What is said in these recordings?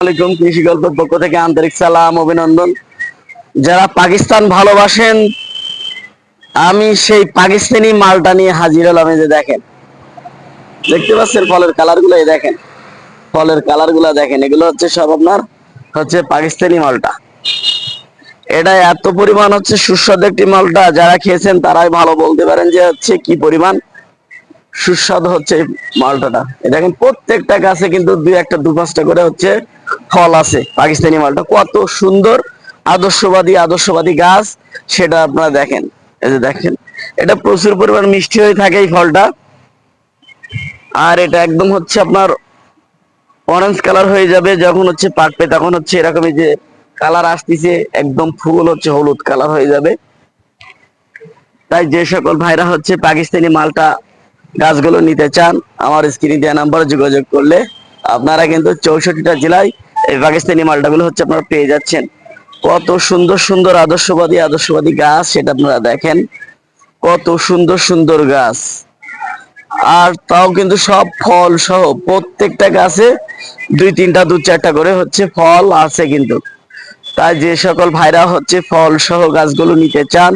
আলাইকুম কৃষি গল্পের পক্ষ থেকে আন্তরিক সালাম, অভিনন্দন। যারা পাকিস্তান ভালোবাসেন, আমি সেই পাকিস্তানি মালটা নিয়ে হাজির হলাম যে দেখেন। দেখতে পাচ্ছেন ফলের কালারগুলো দেখেন। ফলের কালারগুলো দেখেন, এগুলো হচ্ছে সব আপনার হচ্ছে পাকিস্তানি মালটা। এটা এত পরিমাণ হচ্ছে সুস্বাদু একটি মালটা, যারা খেয়েছেন তারাই ভালো বলতে পারেন যে হচ্ছে কি পরিমাণ সুস্বাদু হচ্ছে মালটাটা। দেখেন, প্রত্যেকটা গাছে কিন্তু দুই একটা দু পাঁচটা করে হচ্ছে ফল আছে, পাকিস্তানি মালটা। কত সুন্দর, আদর্শবাদী আদর্শবাদী গাছ, সেটা আপনারা দেখেন। এই যে দেখেন, এটা প্রচুর পরিমাণ মিষ্টি হয়ে থাকে এই ফলটা। আর এটা একদম হচ্ছে আপনার অরেঞ্জ কালার হয়ে যাবে যখন হচ্ছে পাকবে, তখন হচ্ছে এরকমই যে কালার আসতেছে, একদম ফুল হচ্ছে হলুদ কালার হয়ে যাবে। তাই যে সকল ভাইরা হচ্ছে পাকিস্তানি মালটা গাছগুলো নিতে চান, আমার স্ক্রিনে দেওয়া নাম্বারে যোগাযোগ করলে আপনারা কিন্তু চৌষট্টিটা জেলায় এই পাকিস্তানি মালটাগুলো হচ্ছে আপনারা পেয়ে যাচ্ছেন। কত সুন্দর সুন্দর আদর্শবাদী আদর্শবাদী গাছ সেটা আপনারা দেখেন। কত সুন্দর সুন্দর গাছ। আর তাও কিন্তু সব ফল সহ প্রত্যেকটা গাছে দুই তিনটা, দু চারটা করে হচ্ছে ফল আছে কিন্তু। তাই যে সকল ভাইরা হচ্ছে ফল সহ গাছগুলো নিতে চান,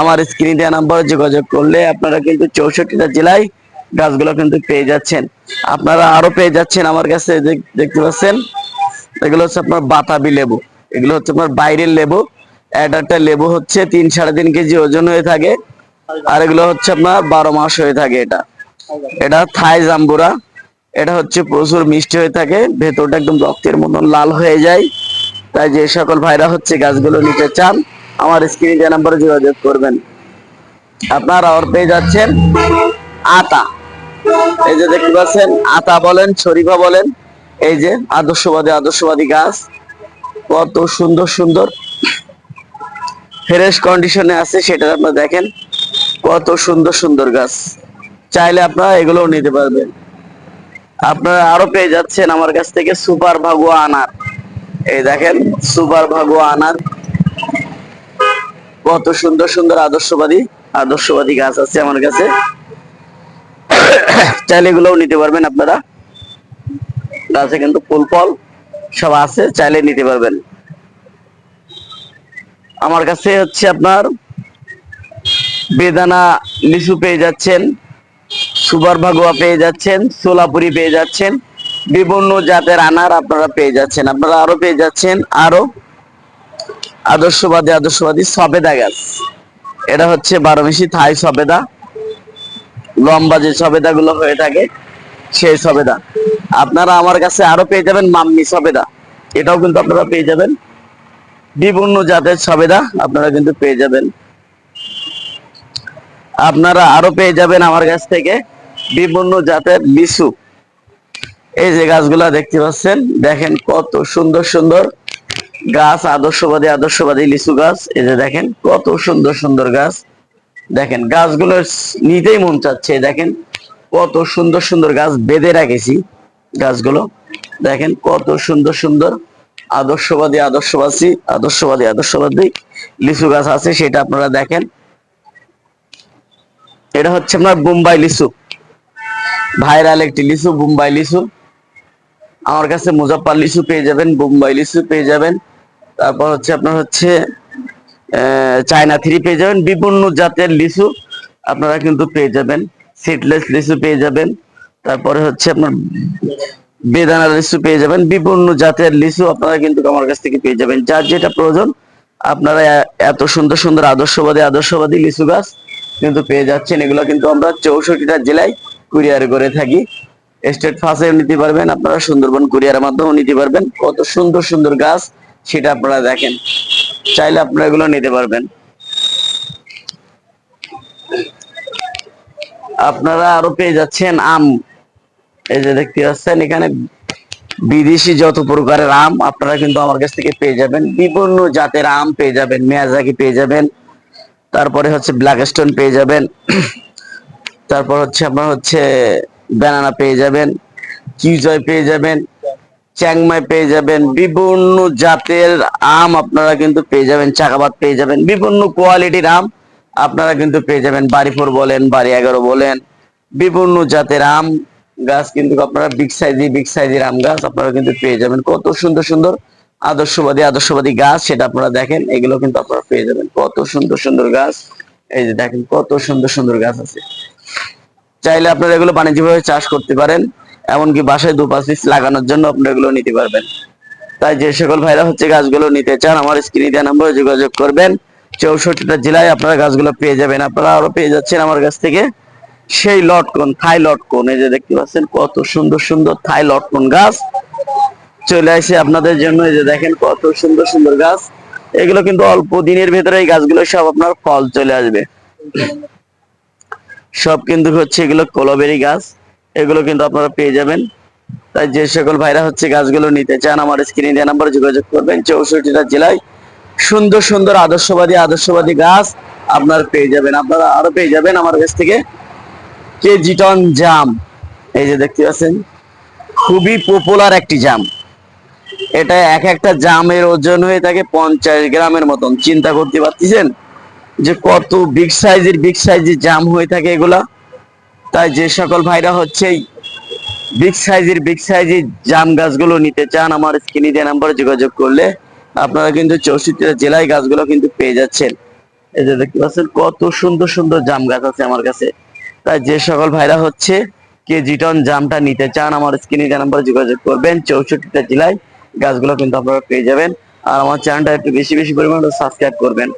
আমার স্ক্রিনে দেওয়া নাম্বারে যোগাযোগ করলে আপনারা কিন্তু চৌষট্টিটা জেলায় গাছগুলো কিন্তু পেয়ে যাচ্ছেন। আপনারা আরও পেয়ে যাচ্ছেন আমার কাছে দেখতে পাচ্ছেন? এগুলো হচ্ছে আপনার বাতাবি লেবু। এগুলো হচ্ছে আপনার বাইরের লেবু। একটা লেবু হচ্ছে তিন সাড়ে তিন কেজি ওজন হয়ে থাকে। আর এগুলো হচ্ছে আপনার বারো মাস হয়ে থাকে এটা। এটা থাই জাম্বুরা। এটা হচ্ছে প্রচুর মিষ্টি হয়ে থাকে। ভেতরটা একদম রক্তের মতন লাল হয়ে যায়। তাই যে সকল ভাইরা হচ্ছে গাছগুলো নিতে চান, আমার স্ক্রিনে যে নাম্বারে যোগাযোগ করবেন। আপনারা আর পেয়ে যাচ্ছেন আতা এই যে দেখতে পাচ্ছেন, আতা বলেন, শরীফা বলেন, এই যে আদর্শবাদী আদর্শবাদী গাছ। কত সুন্দর সুন্দর। ফ্রেশ কন্ডিশনে আছে, সেটা আপনারা দেখেন। কত সুন্দর সুন্দর গাছ। চাইলে আপনারা এগুলো নিতে পারবেন। আপনারা আরও পেয়ে যাচ্ছেন আমার কাছ থেকে সুপার ভাগুয়া আনার। এই দেখেন, সুপার ভাগুয়া আনার। কত সুন্দর সুন্দর আদর্শবাদী আদর্শবাদী গাছ আছে আমার কাছে। চাইলে এগুলোও নিতে পারবেন আপনারা। গাছে কিন্তু ফুল ফল সব আছে, চাইলে নিতে পারবেন। আমার কাছে হচ্ছে আপনার বেদানা লিচু পেয়ে যাচ্ছেন, সুপার ভাগুয়া পেয়ে যাচ্ছেন, সোলাপুরি পেয়ে যাচ্ছেন, বিভিন্ন জাতের আনার আপনারা পেয়ে যাচ্ছেন। আপনারা আরও পেয়ে যাচ্ছেন, আরও আদর্শবাদী আদর্শবাদী সবেদা গাছ। এটা হচ্ছে বারোমেশি থাই সবেদা। লম্বা যে সবেদা গুলো হয়ে থাকে, সেই সবেদা। আপনারা আমার কাছে আরও পেয়ে যাবেন মাম্মি সবেদা। এটাও কিন্তু আপনারা পেয়ে যাবেন। বিভিন্ন জাতের সবেদা আপনারা কিন্তু পেয়ে যাবেন। আপনারা আরও পেয়ে যাবেন আমার কাছ থেকে বিভিন্ন জাতের লিচু। এই যে গাছগুলা দেখতে পাচ্ছেন, দেখেন কত সুন্দর সুন্দর গাছ, আদর্শবাদী আদর্শবাদী লিচু গাছ। এই যে দেখেন কত সুন্দর সুন্দর গাছ। দেখেন, গাছগুলো নিতেই মন চাচ্ছে, দেখেন, কত সুন্দর সুন্দর গাছ বেঁধে রাখেছি গাছগুলো। দেখেন, কত সুন্দর সুন্দর আদর্শবাদী আদর্শবাদী আদর্শবাদী আদর্শবাদী লিচু গাছ আছে, সেটা আপনারা দেখেন। এটা হচ্ছে আপনার বোম্বাই লিচু। ভাইরাল একটি লিচু, বোম্বাই লিচু। আমার কাছে মুজাফফর লিচু পেয়ে যাবেন, বোম্বাই লিচু পেয়ে যাবেন। তারপর হচ্ছে আপনার হচ্ছে চায়না থ্রি পেয়ে যাবেন। বিভিন্ন জাতের লিচু আপনারা কিন্তু পেয়ে যাবেন। সিডলেস লিচু পেয়ে যাবেন। তারপরে হচ্ছে আপনার বেদানা লিচু পেয়ে যাবেন। বিভিন্ন জাতের লিচু আপনারা কিন্তু আমার কাছ থেকে পেয়ে যাবেন। যার যেটা প্রয়োজন, আপনারা এত সুন্দর সুন্দর আদর্শবাদী আদর্শবাদী লিচু গাছ কিন্তু পেয়ে যাচ্ছেন। এগুলো কিন্তু আমরা চৌষট্টিটা জেলায় কুরিয়ার করে থাকি। স্টেট ফাঁসেও নিতে পারবেন। আপনারা সুন্দরবন কুরিয়ারের মাধ্যমেও নিতে পারবেন। কত সুন্দর সুন্দর গাছ, সেটা আপনারা দেখেন। চাইলে আপনারা এগুলো নিতে পারবেন। আপনারা আরও পেয়ে যাচ্ছেন আম। এই যে দেখতে পাচ্ছেন, এখানে বিদেশি যত প্রকারের আম, আপনারা কিন্তু আমার কাছ থেকে পেয়ে যাবেন। বিভিন্ন জাতের আম পেয়ে যাবেন, মেয়াজাকি পেয়ে যাবেন। তারপরে হচ্ছে ব্ল্যাক স্টোন পেয়ে যাবেন। তারপর হচ্ছে আপনার হচ্ছে ব্যানানা পেয়ে যাবেন। কিউজয় পেয়ে যাবেন। চ্যাংমাই পেয়ে যাবেন। বিভিন্ন জাতের আম আপনারা কিন্তু পেয়ে যাবেন, চাকাবাদ পেয়ে যাবেন। বিভিন্ন কোয়ালিটির আম আপনারা কিন্তু পেয়ে যাবেন। বাড়িপুর বলেন, বাড়ি এগারো বলেন, বিভিন্ন জাতের আম গাছ কিন্তু আপনারা বিগ সাইজি বিগ সাইজের আম গাছ আপনারা কিন্তু পেয়ে যাবেন। কত সুন্দর সুন্দর, আদর্শবাদী আদর্শবাদী গাছ সেটা আপনারা দেখেন, এগুলো কিন্তু আপনারা পেয়ে যাবেন। কত সুন্দর সুন্দর গাছ, এই যে দেখেন কত সুন্দর সুন্দর গাছ আছে। চাইলে আপনারা এগুলো বাণিজ্যিকভাবে চাষ করতে পারেন। এমনকি বাসায় দু পিস লাগানোর জন্য আপনারা এগুলো নিতে পারবেন। তাই যে সকল ভাইরা হচ্ছে গাছগুলো নিতে চান, আমার স্ক্রিনে দেওয়া নম্বরে যোগাযোগ করবেন। চৌষট্টিটা জেলায় আপনারা গাছগুলো পেয়ে যাবেন। আপনারা আরও পেয়ে যাচ্ছেন আমার কাছ থেকে সেই লটকন, থাই লটকন। এই যে দেখতে পাচ্ছেন, কত সুন্দর সুন্দর থাই লটকন গাছ। চলে আসে আপনাদের জন্য। এই যে দেখেন, কত সুন্দর সুন্দর গাছ। এগুলো কিন্তু অল্প দিনের ভেতরে এই গাছগুলো সব আপনার ফল চলে আসবে। সব কিন্তু হচ্ছে এগুলো কলবেরি গাছ। এগুলো কিন্তু আপনারা পেয়ে যাবেন। তাই যে সকল ভাইরা হচ্ছে গাছগুলো নিতে চান, আমার স্ক্রিনে দেওয়া নাম্বারে যোগাযোগ করবেন। চৌষট্টিটা জেলায় সুন্দর সুন্দর, আদর্শবাদী আদর্শবাদী গাছ আপনার পেয়ে যাবেন। আপনারা আরও পেয়ে যাবেন আমার কাছ থেকে কেজি টন জাম। এই যে দেখতে পাচ্ছেন, খুবই পপুলার একটি জাম। এটা এক একটা জামের ওজন হয়ে থাকে পঞ্চাশ গ্রামের মতন। চিন্তা করতে পারতেছেন যে কত বিগ সাইজের বিগ সাইজের জাম হয়ে থাকে এগুলা? তাই যে সকল ভাইরা হচ্ছে বিগ সাইজের বিগ সাইজের জাম গাছগুলো নিতে চান, আমার স্ক্রিনে দেওয়া নাম্বারে যোগাযোগ করলে আপনারা কিন্তু চৌষট্টিটা জেলায় গাছগুলো কিন্তু পেয়ে যাচ্ছেন। এই যে দেখতে পাচ্ছেন কত সুন্দর সুন্দর জাম গাছ আছে আমার কাছে। তাই যে সকল ভাইরা হচ্ছে কেজি টন জামটা নিতে চান, আমার স্ক্রিনে দেওয়া নাম্বারে যোগাযোগ করবেন, চৌষট্টিটা জেলায় গাছগুলো কিন্তু আপনারা পেয়ে যাবেন। আর আমার চ্যানেলটা একটু বেশি বেশি পরিমাণে সাবস্ক্রাইব করবেন।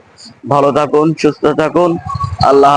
ভালো থাকুন, সুস্থ থাকুন, আল্লাহ